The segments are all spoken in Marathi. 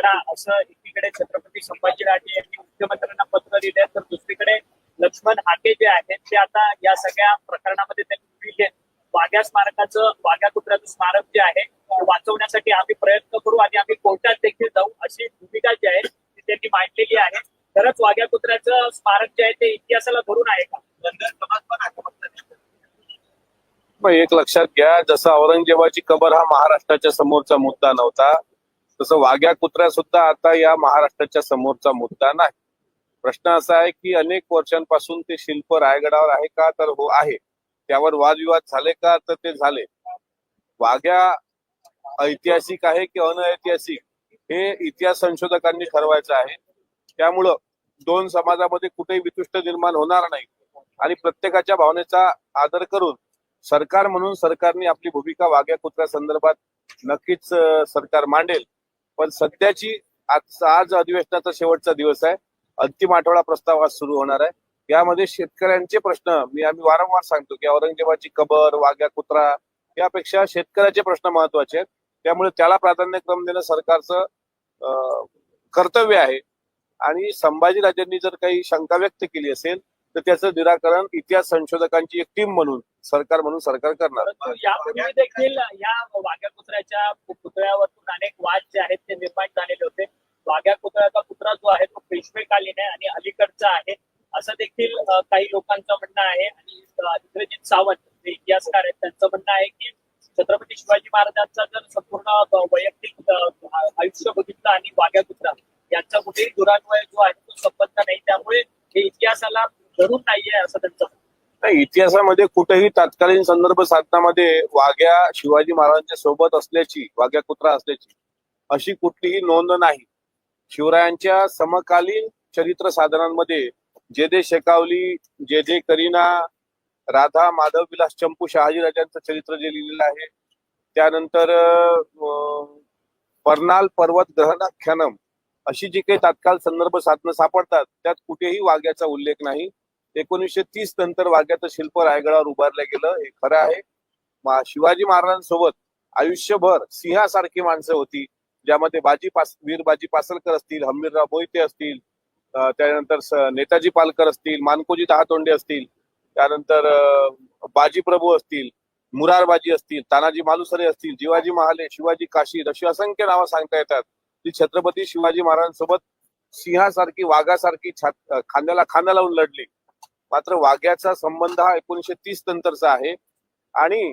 करा असं एकीकडे छत्रपती संभाजी राजे यांनी मुख्यमंत्र्यांना पत्र दिले तर दुसरीकडे लक्ष्मण हाके जे आहेत ते आता या सगळ्या प्रकरणामध्ये त्यांनी वाघ्या स्मारकाचं वाघ्या कुत्र्याचं स्मारक जे आहे वाचवण्यासाठी आम्ही प्रयत्न करू आणि आम्ही कोर्टात देखील जाऊ अशी भूमिका जी आहे ती त्यांनी मांडलेली आहे. खरंच वाघ्या कुत्र्याचं स्मारक जे आहे ते इतिहासाला धरून आहे का? एक लक्षात घ्या जसं औरंगजेबाची कबर हा महाराष्ट्राच्या समोरचा मुद्दा नव्हता तसं वाघ्या कुत्र्या सुद्धा आता या महाराष्ट्राच्या समोरचा मुद्दा नाही. प्रश्न असा आहे की अनेक वर्षांपासून ते शिल्प रायगडावर आहे का तर हो आहे. त्यावर वादविवाद झाले का तर ते झाले. वाघ्या ऐतिहासिक आहे की अनऐतिहासिक हे इतिहास संशोधकांनी ठरवायचं आहे. त्यामुळं दोन समाजामध्ये कुठेही वितुष्ट निर्माण होणार नाही. आणि प्रत्येकाच्या भावनेचा आदर करून सरकार म्हणून सरकारने आपली भूमिका वाघ्या कुत्र्या संदर्भात नक्कीच सरकार मांडेल. पण सध्याची आज आज अधिवेशनाचा शेवटचा दिवस आहे. अंतिम आठवडा प्रस्ताव आज सुरू होणार आहे. यामध्ये शेतकऱ्यांचे प्रश्न मी आम्ही वारंवार सांगतो की औरंगजेबाची कबर वाघ्या कुत्रा यापेक्षा शेतकऱ्याचे प्रश्न महत्त्वाचे आहेत. त्यामुळे त्याला प्राधान्यक्रम देणं सरकारचं अं, कर्तव्य आहे. आणि संभाजीराजांनी जर काही शंका व्यक्त केली असेल तर त्याचं निराकरण इतिहास संशोधकांची एक टीम म्हणून सरकार म्हणून सरकार करणार. यापूर्वी देखील या वाघ्या कुत्र्याच्या पुतळ्यावरून अनेक वाद जे आहेत ते निर्माण झालेले होते. वाघ्या कुत्र्याचा पुतळा जो आहे तो पेशवेकालीन आहे आणि अलीकडचा आहे. असं देखील काही लोकांचं म्हणणं आहे आणि इंद्रजित सावंत जे इतिहासकार आहेत त्यांचं म्हणणं आहे की छत्रपती शिवाजी महाराजांचा जर संपूर्ण वैयक्तिक आयुष्य बघितलं आणि वाघ्या कुत्रा यांचा कुठेही दुरान्वय जो आहे तो संबंध नाही. त्यामुळे हे इतिहासाला धरून नाहीये असं त्यांचं नाही इतिहासामध्ये कुठेही तत्कालीन संदर्भ साधनामध्ये वाघ्या शिवाजी महाराजांच्या सोबत असल्याची वाघ्या कुत्रा असल्याची अशी कुठलीही नोंद नाही. शिवरायांच्या समकालीन चरित्र साधनांमध्ये जे दे शेकावली जे दे करीना राधा माधव विलास चंपू शहाजी राजांचं चरित्र जे लिहिलेलं आहे त्यानंतर अं, पर्नाल पर्वत ग्रहणाख्यानम अशी जी काही तात्काळ संदर्भ साधनं सापडतात त्यात कुठेही वाघ्याचा उल्लेख नाही. एकोणीसशे तीस नंतर वाघ्याचं शिल्प रायगडावर उभारलं गेलं. हे खरं आहे. मा- शिवाजी महाराजांसोबत आयुष्यभर सिंहासारखी माणसं होती. ज्यामध्ये बाजी पास वीर बाजी पासलकर असतील हंबीरराव मोहिते असतील त्यानंतर नेताजी पालकर असतील मानकोजी दहातोंडे असतील त्यानंतर बाजी प्रभू असतील मुरारबाजी असतील तानाजी मालुसरे असतील जिवाजी महाले शिवाजी काशीद अशी असंख्य नावं सांगता येतात. ती छत्रपती शिवाजी महाराजांसोबत सिंहासारखी वाघासारखी छात खांद्याला खांदा लावून लढली. मात्र वाघ्याचा संबंध हा एकोणीशे तीस नंतरचा आहे. आणि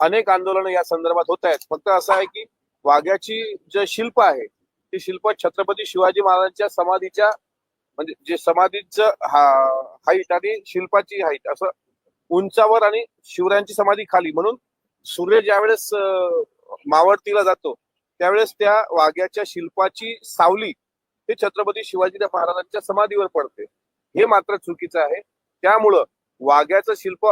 अनेक आंदोलनं या संदर्भात होत आहेत. फक्त असं आहे की वाघ्याची जे शिल्प आहे ते शिल्प छत्रपती शिवाजी महाराजांच्या समाधीच्या म्हणजे जे समाधीचं हाईट आणि शिल्पाची हाईट असं उंचावर आणि शिवरायांची समाधी खाली. म्हणून सूर्य ज्यावेळेस मावळतीला जातो त्यावेळेस त्या वाघ्याच्या शिल्पाची सावली हे छत्रपती शिवाजी महाराजांच्या समाधीवर पडते. हे मात्र चुकीचं आहे. त्यामुळं वाघ्याचं शिल्प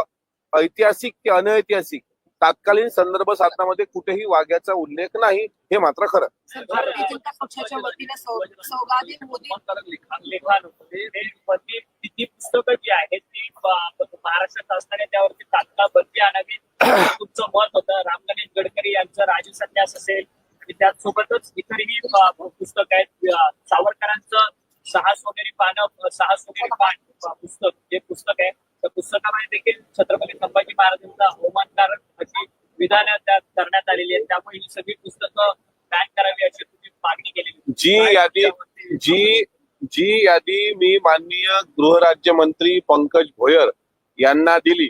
ऐतिहासिक की अनैतिहासिक? तात्कालीन संदर्भ साधनामध्ये कुठेही वाघ्याचा उल्लेख नाही हे मात्र खरं. ते- ते ती ती महाराष्ट्रात असताना त्यावरती तात्काळ बंदी आणावी तुमचं मत होतं राम गणेश गडकरी यांचं राजसन्यास असेल आणि त्याचसोबतच इतरही पुस्तक आहेत सावरकरांचं सहा सोनेरी पानं सहा सोनेरी पान पुस्तक जे पुस्तक आहे त्या पुस्तकामध्ये देखील छत्रपती संभाजी महाराजांचा अवमानकारक अशी विधानं करण्यात आलेली आहेत. त्यामुळे ही सगळी पुस्तकं बॅन करावी अशी तुम्ही मागणी केलेली. जी यादी जी जी यादी मी माननीय गृहराज्यमंत्री पंकज भोयर यांना दिली.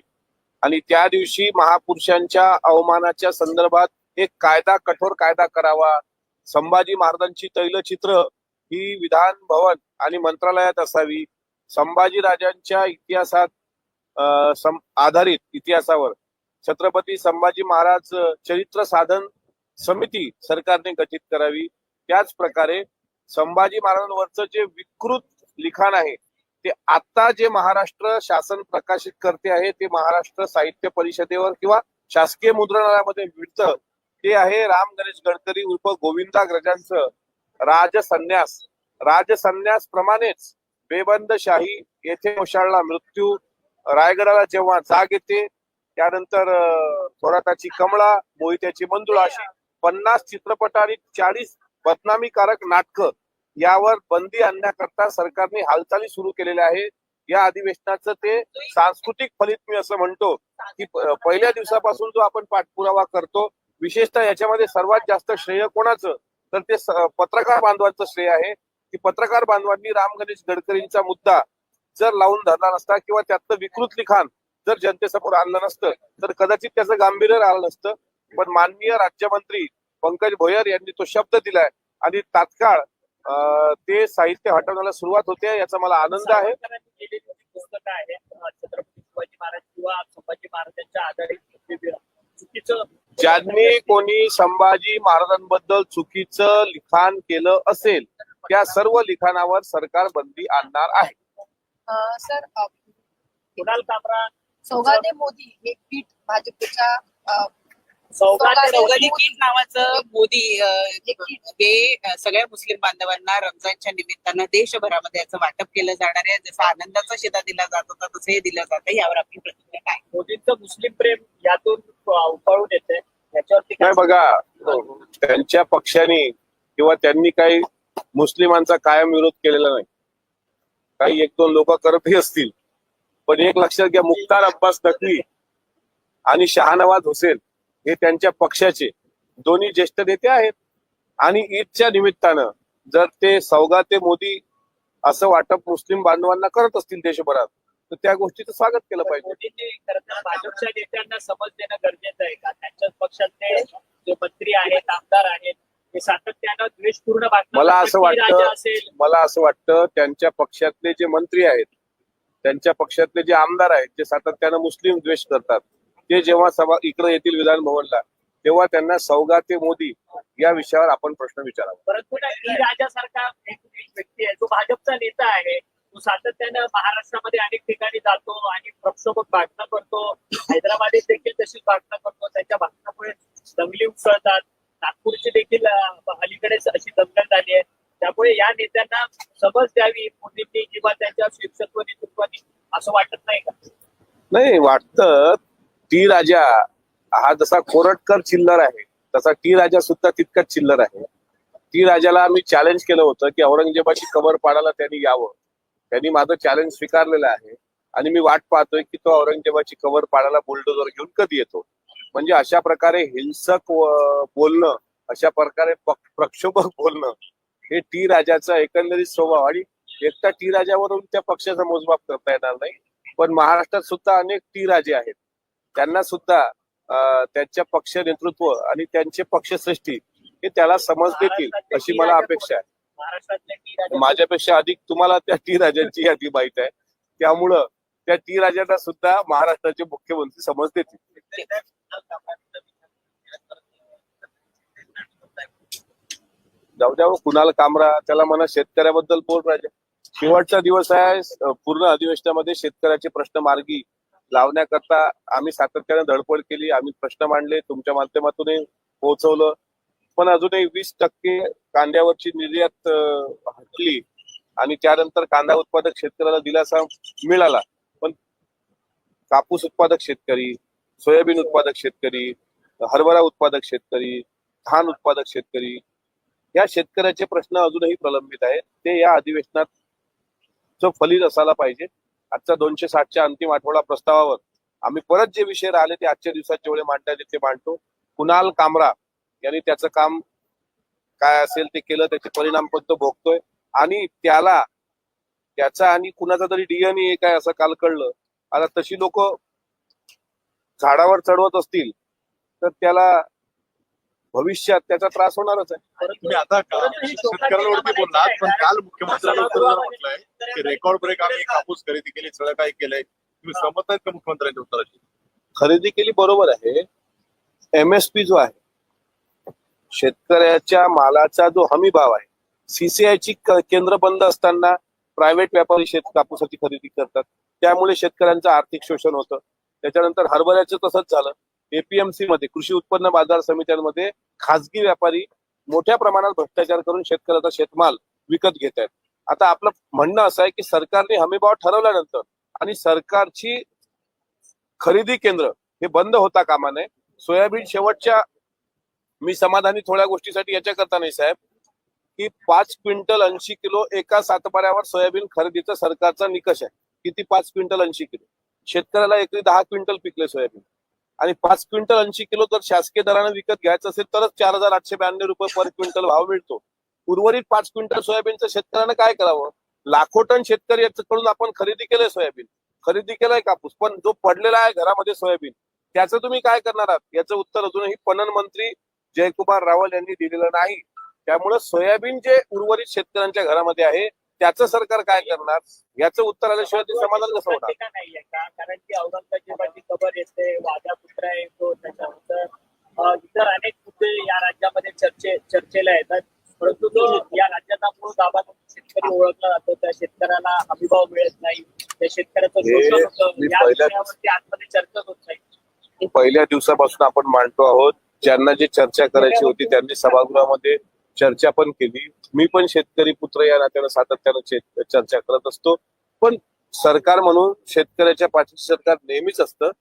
आणि त्या दिवशी महापुरुषांच्या अवमानाच्या संदर्भात एक कायदा कठोर कायदा करावा. संभाजी महाराजांची तैलचित्र ही विधान भवन आणि मंत्रालयात असावी. संभाजी राजांच्या इतिहासात सं- आधारित इतिहासावर छत्रपती संभाजी महाराज चरित्र साधन समिती सरकारने गठीत करावी. त्याच प्रकारे संभाजी महाराजांवरचं जे विकृत लिखाण आहे ते आता जे महाराष्ट्र शासन प्रकाशित करते आहे ते महाराष्ट्र साहित्य परिषदेवर किंवा शासकीय मुद्रणालयामध्ये मिळतं ते आहे राम गणेश गडकरी उर्फ गोविंदाग्रजांचं राजसन्यास. राजसन्यास प्रमाणेच बेबंदशाही येथे मुशाळला मृत्यू. रायगडाला जेव्हा जाग येते त्यानंतर थोराताची कमळा मोहित्याची मंजुळा अशी पन्नास चित्रपट आणि चाळीस बदनामीकारक नाटकं यावर बंदी आणण्याकरता सरकारने हालचाली सुरू केलेल्या आहे या अधिवेशनाचं ते सांस्कृतिक फलित मी असं म्हणतो की पहिल्या दिवसापासून जो आपण पाठपुरावा करतो विशेषतः याच्यामध्ये सर्वात जास्त श्रेय कोणाचं? तर ते पत्रकार बांधवांचं श्रेय आहे की पत्रकार बांधवांनी राम गणेश गडकरींचा मुद्दा जर लावून धरला नसता किंवा त्यातलं विकृत लिखाण जर जनतेसमोर आणलं नसतं तर कदाचित त्याचं गांभीर्य राहिलं नसतं. पण माननीय राज्यमंत्री पंकज भोयर यांनी तो शब्द दिलाय आणि तात्काळ ते साहित्य हटवण्याला सुरुवात होते याचा मला आनंद आहे. छत्रपती शिवाजी महाराज किंवा संभाजी महाराजांच्या आधारित ज्यांनी कोणी संभाजी महाराजांबद्दल चुकीचं लिखाण केलं असेल त्या सर्व लिखाणावर सरकार बंदी आणणार आहे. सर कुणाल कामरा? सौगाते मोदी हे पीठ भाजपच्या सौगाते सौगाती किट नावाचं मोदी हे सगळ्या मुस्लिम बांधवांना रमजानच्या निमित्तानं देशभरामध्ये याचं वाटप केलं जाणार आहे. जसं आनंदाचा शिदा दिला जात होता तसं हे दिलं जातं यावर आपली प्रतिक्रिया काय? मोदींचं मुस्लिम प्रेम यातून उफाळून येते याच्यावरती काय नाही बघा त्यांच्या पक्षाने किंवा त्यांनी काही मुस्लिमांचा कायम विरोध केलेला नाही. काही एक दोन लोक करतही असतील. पण एक लक्षात घ्या मुख्तार अब्बास नकवी आणि शहानवाज हुसेन हे त्यांच्या पक्षाचे. दोन्ही ज्येष्ठ नेते आहेत. आणि ईदच्या निमित्तानं जर ते सौगाते मोदी असं वाटप मुस्लिम बांधवांना करत असतील देशभरात तर त्या गोष्टीचं स्वागत केलं पाहिजे. भाजपच्या नेत्यांना समज देणं गरजेचं आहे का? त्यांच्याच पक्षातले जे मंत्री आहेत आमदार आहेत ते सातत्यानं द्वेषपूर्ण मला असं. ती वाटतं- मला असं वाटतं त्यांच्या पक्षातले जे मंत्री आहेत त्यांच्या पक्षातले जे आमदार आहेत जे सातत्यानं मुस्लिम द्वेष करतात ते जेव्हा सभा इकडे येतील विधान भवनला तेव्हा त्यांना सौगाते मोदी या विषयावर आपण प्रश्न विचारावा. परंतु राजासारखा एक व्यक्ती आहे जो भाजपचा नेता आहे. तो सातत्यानं महाराष्ट्रामध्ये अनेक ठिकाणी जातो आणि प्रक्षोभक भाषणं करतो. हैदराबादेत देखील तशीच भाषणं करतो. त्याच्या भाषणामुळे दंगली उसळतात. नागपूरची देखील अलीकडेच अशी दंगल झाली आहे. त्यामुळे या नेत्यांना समज द्यावी मोदींनी किंवा त्यांच्या नेतृत्वानी असं वाटत नाही का? नाही वाटतं टी राजा हा जसा कोरटकर चिल्लर आहे तसा टी राजा सुद्धा तितकाच चिल्लर आहे. टी राजाला मी चॅलेंज केलं होतं की औरंगजेबाची कबर पाडायला त्यांनी यावं. त्यांनी माझं चॅलेंज स्वीकारलेलं आहे. आणि मी वाट पाहतोय की तो औरंगजेबाची कबर पाडायला बुलडोजर घेऊन कधी येतो. म्हणजे अशा प्रकारे हिंसक बोलणं अशा प्रकारे प्रक्षोभक बोलणं हे टी राजाचा एकंदरीत स्वभाव. आणि एकटा टी राजावरून त्या पक्षाचा मोजमाप करता येणार नाही. पण महाराष्ट्रात सुद्धा अनेक टी राजे आहेत. त्यांना सुद्धा त्यांच्या पक्ष नेतृत्व आणि त्यांचे पक्षश्रेष्ठी हे त्याला समज देतील अशी मला अपेक्षा आहे. माझ्यापेक्षा अधिक तुम्हाला त्या टी राजांची यादी माहीत आहे. त्यामुळं त्या टी राजांना सुद्धा महाराष्ट्राचे मुख्यमंत्री समज देतील. जाऊ द्या हो, कुणाल कामरा त्याला म्हणा शेतकऱ्याबद्दल बोल राजा. शेवटचा दिवस आहे पूर्ण अधिवेशनामध्ये शेतकऱ्याचे प्रश्न मार्गी लावण्याकरता आम्ही सातत्याने धडपड केली आम्ही प्रश्न मांडले तुमच्या माध्यमातूनही पोहोचवलं. पण अजूनही वीस टक्के कांद्यावरची निर्यात हटली आणि त्यानंतर कांदा उत्पादक शेतकऱ्याला दिलासा मिळाला. पण कापूस उत्पादक शेतकरी सोयाबीन उत्पादक शेतकरी हरभरा उत्पादक शेतकरी धान उत्पादक शेतकरी या शेतकऱ्याचे प्रश्न अजूनही प्रलंबित आहेत. ते या अधिवेशनात फलित असायला पाहिजे आजच्या दोनशे साठच्या अंतिम आठवडा प्रस्तावावर आम्ही परत जे विषय राहिले ते आजच्या दिवसात जेवढे मांडता येतील ते मांडतो. कुणाल कामरा यांनी त्याचं काम काय असेल ते केलं त्याचे परिणाम पण तो भोगतोय आणि त्याला त्याचा आणि कुणाचा तरी डीएनए काय असं काल कळलं. आता तशी लोक झाडावर चढवत असतील तर त्याला भविष्यात त्याचा त्रास होणारच आहे. तुम्ही आता ही शेतकऱ्यांवरती बोललात पण? काल मुख्यमंत्र्यांनी उत्तर म्हटलंय की रेकॉर्ड ब्रेक आम्ही कापूस खरेदी केली सगळं काही केलंय. तुम्ही सहमत आहेत का मुख्यमंत्र्यांच्या उत्तराची खरेदी केली बरोबर आहे. एमएसपी जो आहे शेतकऱ्याच्या मालाचा जो हमी भाव आहे सीसीआयची केंद्र बंद असताना प्रायव्हेट व्यापारी शेत कापूसाची खरेदी करतात. त्यामुळे शेतकऱ्यांचं आर्थिक शोषण होतं. त्याच्यानंतर हरभऱ्याचं तसंच झालं. एपीएमसी मध्ये कृषी उत्पन्न बाजार समित्यांमध्ये खासगी व्यापारी मोठ्या प्रमाणात भ्रष्टाचार करून शेतकऱ्याचा शेतमाल विकत घेत आहेत. आता आपलं म्हणणं असं आहे की सरकारने हमीभाव ठरवल्यानंतर आणि सरकारची खरेदी केंद्र हे बंद होता कामा नये. सोयाबीन शेवटच्या मी समाधानी थोड्या गोष्टीसाठी याच्या करता नाही साहेब. की पाच क्विंटल ऐंशी किलो एका सातबाऱ्यावर सोयाबीन खरेदीचा सरकारचा निकष आहे. किती पाच क्विंटल ऐंशी किलो? शेतकऱ्याला एकरी दहा क्विंटल पिकले सोयाबीन. आणि पाच क्विंटल ऐंशी किलो जर शासकीय दराने विकत घ्यायचं असेल तरच चार हजार आठशे ब्याण्णव रुपये पर क्विंटल भाव मिळतो. उर्वरित पाच क्विंटल सोयाबीनचं शेतकऱ्यानं काय करावं? लाखो टन शेतकरी याच्याकडून आपण खरेदी केलंय सोयाबीन. खरेदी केलाय कापूस पण जो पडलेला आहे घरामध्ये सोयाबीन त्याचं तुम्ही काय करणार आहात? याचं उत्तर अजूनही पणन मंत्री जयकुमार रावल यांनी दिलेलं नाही. त्यामुळे सोयाबीन जे उर्वरित शेतकऱ्यांच्या घरामध्ये आहे त्याचं सरकार काय करणार? याचं उत्तर आल्याशिवाय ते समाधान कसं होणार? टीका नाहीये का कारण की औरंगजेबाची खबर येते वाघा पुत्रा येतो त्याच्यानंतर इतर अनेक मुद्दे या राज्यामध्ये चर्चे चर्चेला येतात. परंतु जो या राज्याचा मूळ गाभा शेतकरी ओळखला जातो. त्या शेतकऱ्याला हमीभाव मिळत नाही. त्या शेतकऱ्याचं शोषण होतं. मी या पहिल्या- विषयावरती आतमध्ये चर्चा होत नाही. पहिल्या दिवसापासून आपण मांडतो आहोत. ज्यांना जी चर्चा करायची होती त्यांनी सभागृहामध्ये चर्चा पण केली. मी पण शेतकरी पुत्र या नात्यानं सातत्यानं चर्चा करत असतो. पण सरकार म्हणून शेतकऱ्याच्या पाठीशी सरकार नेहमीच असतं.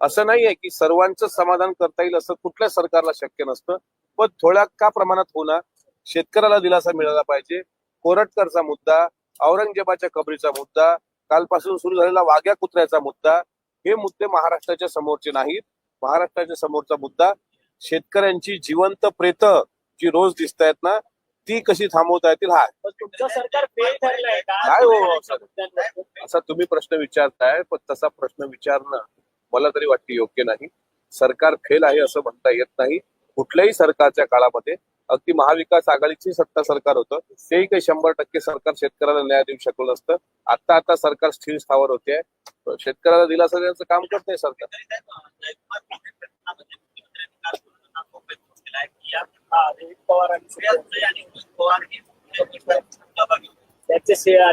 असं नाहीये की सर्वांचं समाधान करता येईल असं कुठल्याच सरकारला शक्य नसतं पण थोड्या का प्रमाणात होणार शेतकऱ्याला दिलासा मिळाला पाहिजे. कोरटकरचा मुद्दा औरंगजेबाच्या कबरीचा मुद्दा कालपासून सुरू झालेला वाघ्या कुत्र्याचा मुद्दा हे मुद्दे महाराष्ट्राच्या समोरचे नाहीत. महाराष्ट्राच्या समोरचा मुद्दा शेतकऱ्यांची जिवंत प्रेत जी रोज दिसत आहेत ना ती कशी थांबवता येतील? हा आहे. काय हो? असा तुम्ही प्रश्न विचारताय पण तसा प्रश्न विचारणं मला तरी वाटते योग्य नाही. सरकार फेल आहे असं म्हणता येत नाही. कुठल्याही सरकारच्या काळामध्ये अगदी महाविकास आघाडीची सत्ता सरकार होतं. तेही काही शंभर टक्के सरकार शेतकऱ्याला न्याय देऊ शकलं नसतं. आता आता सरकार स्थिर स्थावर होते. शेतकऱ्याला दिलासा देण्याचं काम करत नाही सरकार. रोहित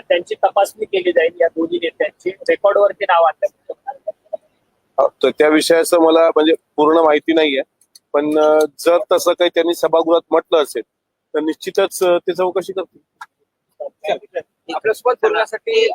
त्यांची तपासणी केली जाईल या दोन्ही नेत्यांची. रेकॉर्डवरती नाव आणलं तर त्या विषयाचं मला म्हणजे पूर्ण माहिती नाहीये. पण जर तसं काही त्यांनी सभागृहात म्हटलं असेल तर निश्चितच ते चौकशी करतील. आपल्यासोबत बोलण्यासाठी